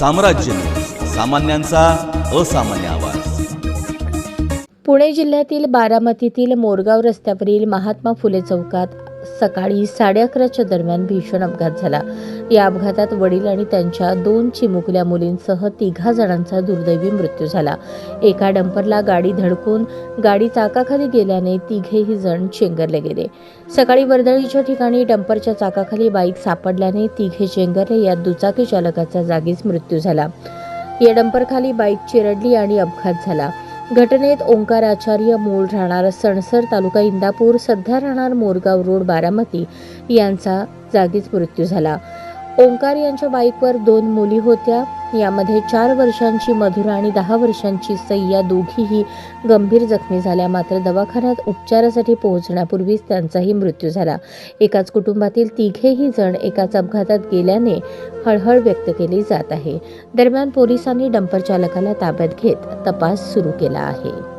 साम्राज्य. सामान्यांचा असामान्य आवाज. पुणे जिल्ह्यातील बारामतीतील मोरगाव रस्त्यावरील महात्मा फुले चौकात सकाळी साडे अकराच्या दरम्यान भीषण अपघात झाला. या अपघातात वडील आणि त्यांच्या दोन चिमुकल्या मुलींसह तिघा जणांचा दुर्दैवी मृत्यू झाला. एका डंपरला गाडी धडकून गाडी चाकाखाली गेल्याने तिघेही जण चेंगरले गेले. सकाळी वर्दळीच्या ठिकाणी डंपरच्या चाकाखाली बाईक सापडल्याने तिघे चेंगरले. यात दुचाकी चालकाचा जागीच मृत्यू झाला. या डंपरखाली बाईक चिरडली आणि अपघात झाला. घटनेत ओंकार आचार्य मूळ राहणार सणसर तालुका इंदापूर सध्या राहणार मोरगाव रोड बारामती यांचा जागीच मृत्यू झाला. ओंकार यांच्या बाईकवर दोन मुली होत्या. यामध्ये चार वर्षांची मधुरा आणि दहा वर्षांची सय्या दोघीही गंभीर जखमी झाल्या. मात्र दवाखान्यात उपचारासाठी पोहोचण्यापूर्वीच त्यांचाही मृत्यू झाला. एकाच कुटुंबातील तिघेही जण एकाच अपघातात गेल्याने हळहळ व्यक्त केली जात आहे. दरम्यान पोलिसांनी डंपर चालकाला ताब्यात घेत तपास सुरू केला आहे.